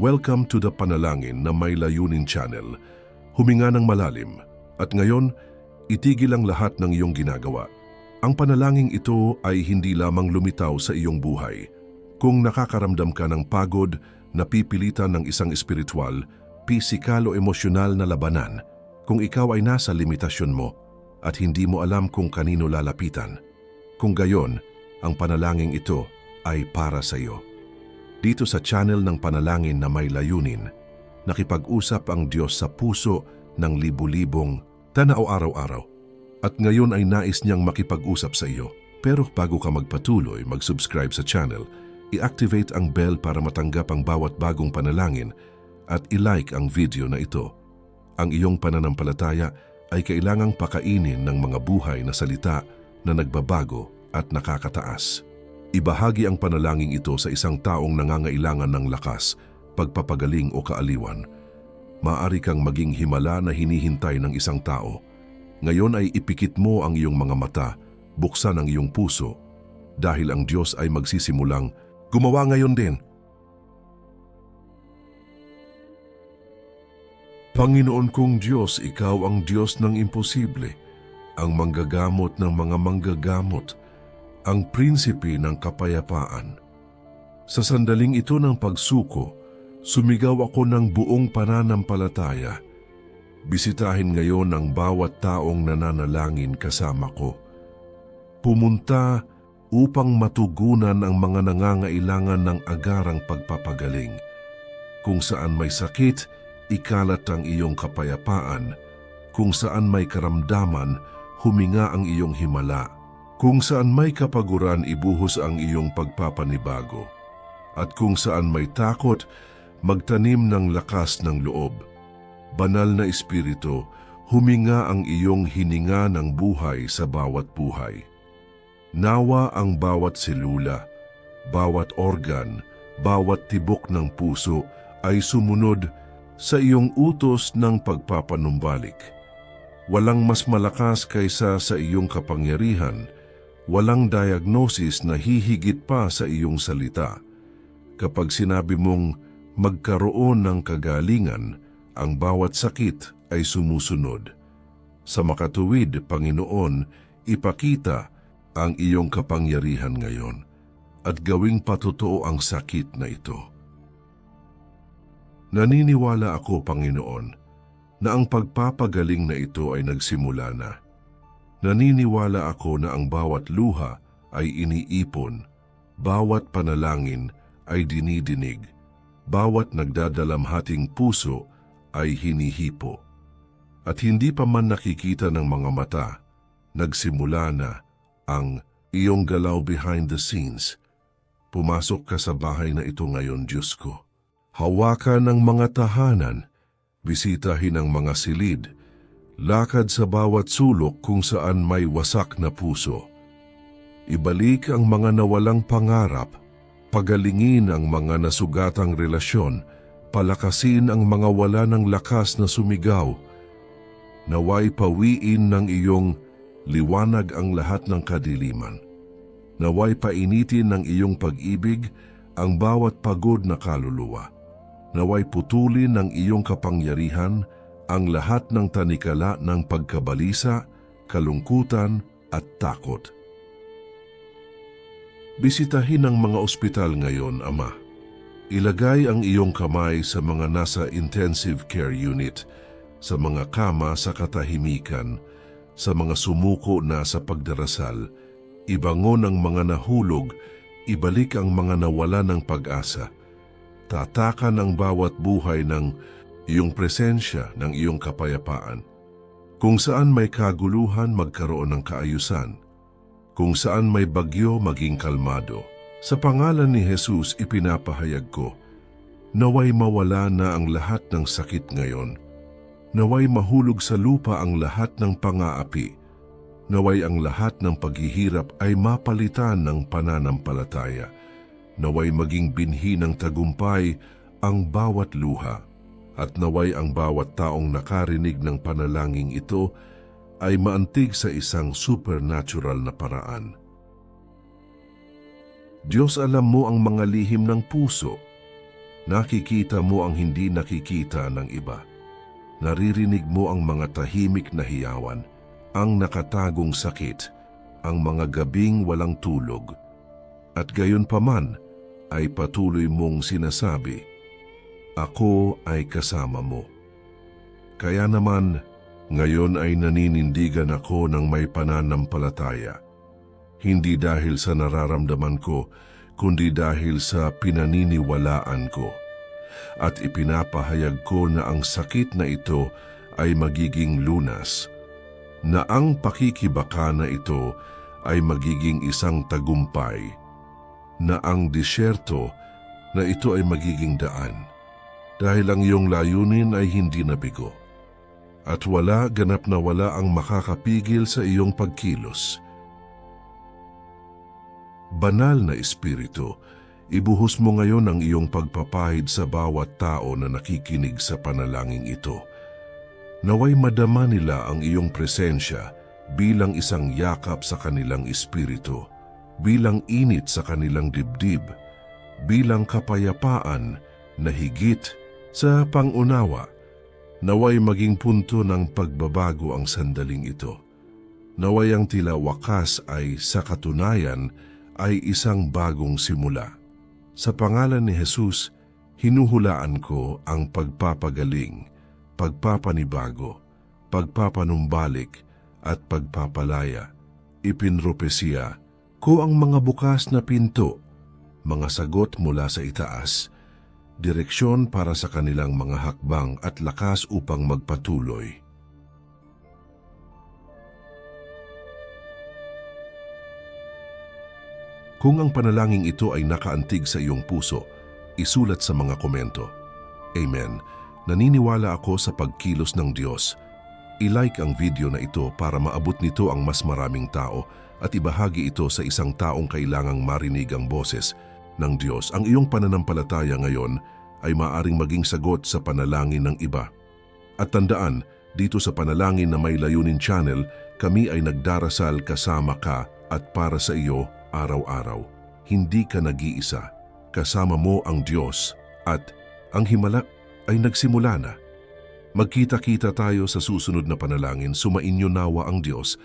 Welcome to the Panalangin na may layunin channel. Huminga ng malalim at ngayon, itigil ang lahat ng iyong ginagawa. Ang panalangin ito ay hindi lamang lumitaw sa iyong buhay. Kung nakakaramdam ka ng pagod, napipilitan ng isang espiritual, pisikal o emosyonal na labanan, kung ikaw ay nasa limitasyon mo at hindi mo alam kung kanino lalapitan. Kung gayon, ang panalangin ito ay para sa iyo. Dito sa channel ng panalangin na may layunin, nakipag-usap ang Diyos sa puso ng libu-libong tanaw araw-araw. At ngayon ay nais niyang makipag-usap sa iyo. Pero bago ka magpatuloy, mag-subscribe sa channel, i-activate ang bell para matanggap ang bawat bagong panalangin at i-like ang video na ito. Ang iyong pananampalataya ay kailangang pakainin ng mga buhay na salita na nagbabago at nakakataas. Ibahagi ang panalangin ito sa isang taong nangangailangan ng lakas, pagpapagaling o kaaliwan. Maari kang maging himala na hinihintay ng isang tao. Ngayon ay ipikit mo ang iyong mga mata, buksan ang iyong puso, dahil ang Diyos ay magsisimulang gumawa ngayon din. Panginoon kong Diyos, Ikaw ang Diyos ng imposible, ang manggagamot ng mga manggagamot, ang prinsipe ng kapayapaan. Sa sandaling ito ng pagsuko, sumigaw ako ng buong pananampalataya. Bisitahin ngayon ang bawat taong nananalangin kasama ko. Pumunta upang matugunan ang mga nangangailangan ng agarang pagpapagaling. Kung saan may sakit, ikalat ang iyong kapayapaan. Kung saan may karamdaman, huminga ang iyong himala. Kung saan may kapaguran, ibuhos ang iyong pagpapanibago. At kung saan may takot, magtanim ng lakas ng loob. Banal na Espiritu, huminga ang iyong hininga ng buhay sa bawat buhay. Nawa ang bawat selula, bawat organ, bawat tibok ng puso ay sumunod sa iyong utos ng pagpapanumbalik. Walang mas malakas kaysa sa iyong kapangyarihan, walang diagnosis na hihigit pa sa iyong salita. Kapag sinabi mong magkaroon ng kagalingan, ang bawat sakit ay sumusunod. Sa makatuwid, Panginoon, ipakita ang iyong kapangyarihan ngayon at gawing patotoo ang sakit na ito. Naniniwala ako, Panginoon, na ang pagpapagaling na ito ay nagsimula na. Naniniwala ako na ang bawat luha ay iniipon, bawat panalangin ay dinidinig, bawat nagdadalamhating puso ay hinihipo. At hindi pa man nakikita ng mga mata, nagsimula na ang iyong galaw behind the scenes. Pumasok ka sa bahay na ito ngayon, Diyos ko. Hawakan ng mga tahanan, bisitahin ang mga silid, lakad sa bawat sulok kung saan may wasak na puso. Ibalik ang mga nawalang pangarap, pagalingin ang mga nasugatang relasyon, palakasin ang mga wala ng lakas na sumigaw, naway pawiin ng iyong liwanag ang lahat ng kadiliman. Naway painitin ng iyong pag-ibig ang bawat pagod na kaluluwa. Naway putulin ng iyong kapangyarihan ang lahat ng tanikala ng pagkabalisa, kalungkutan at takot. Bisitahin ang mga ospital ngayon, Ama. Ilagay ang iyong kamay sa mga nasa intensive care unit, sa mga kama sa katahimikan, sa mga sumuko na sa pagdarasal, ibangon ang mga nahulog, ibalik ang mga nawala ng pag-asa. Tatakan ang bawat buhay ng iyong presensya, ng iyong kapayapaan. Kung saan may kaguluhan, magkaroon ng kaayusan. Kung saan may bagyo, maging kalmado. Sa pangalan ni Jesus, ipinapahayag ko, naway mawala na ang lahat ng sakit ngayon. Naway mahulog sa lupa ang lahat ng pangaapi. Naway ang lahat ng paghihirap ay mapalitan ng pananampalataya. Naway maging binhi ng tagumpay ang bawat luha. At naway ang bawat taong nakarinig ng panalangin ito ay maantig sa isang supernatural na paraan. Diyos alam mo ang mga lihim ng puso. Nakikita mo ang hindi nakikita ng iba. Naririnig mo ang mga tahimik na hiyawan, ang nakatagong sakit, ang mga gabing walang tulog. At gayon paman ay patuloy mong sinasabi, Ako ay kasama mo. Kaya naman, ngayon ay naninindigan ako ng may pananampalataya. Hindi dahil sa nararamdaman ko, kundi dahil sa pinaniniwalaan ko. At ipinapahayag ko na ang sakit na ito ay magiging lunas, na ang pakikibaka na ito ay magiging isang tagumpay, na ang disyerto na ito ay magiging daan, dahil ang iyong layunin ay hindi nabigo. At wala ganap na wala ang makakapigil sa iyong pagkilos. Banal na Espiritu, ibuhos mo ngayon ang iyong pagpapahid sa bawat tao na nakikinig sa panalangin ito. Naway madama nila ang iyong presensya bilang isang yakap sa kanilang espiritu, bilang init sa kanilang dibdib, bilang kapayapaan na higit sa pangunawa. Naway maging punto ng pagbabago ang sandaling ito. Naway ang tila wakas ay sa katunayan ay isang bagong simula. Sa pangalan ni Jesus, hinuhulaan ko ang pagpapagaling, pagpapanibago, pagpapanumbalik at pagpapalaya. Ipinropesiya ko ang mga bukas na pinto, mga sagot mula sa itaas, direksyon para sa kanilang mga hakbang at lakas upang magpatuloy. Kung ang panalangin ito ay nakaantig sa iyong puso, isulat sa mga komento. Amen. Naniniwala ako sa pagkilos ng Diyos. I-like ang video na ito para maabot nito ang mas maraming tao at ibahagi ito sa isang taong kailangang marinig ang boses ng Diyos. Ang iyong pananampalataya ngayon ay maaring maging sagot sa panalangin ng iba. At tandaan, dito sa Panalangin na May Layunin Channel, kami ay nagdarasal kasama ka at para sa iyo araw-araw. Hindi ka nag-iisa. Kasama mo ang Diyos at ang himala ay nagsimula na. Magkita-kita tayo sa susunod na panalangin, sumainyo nawa ang Diyos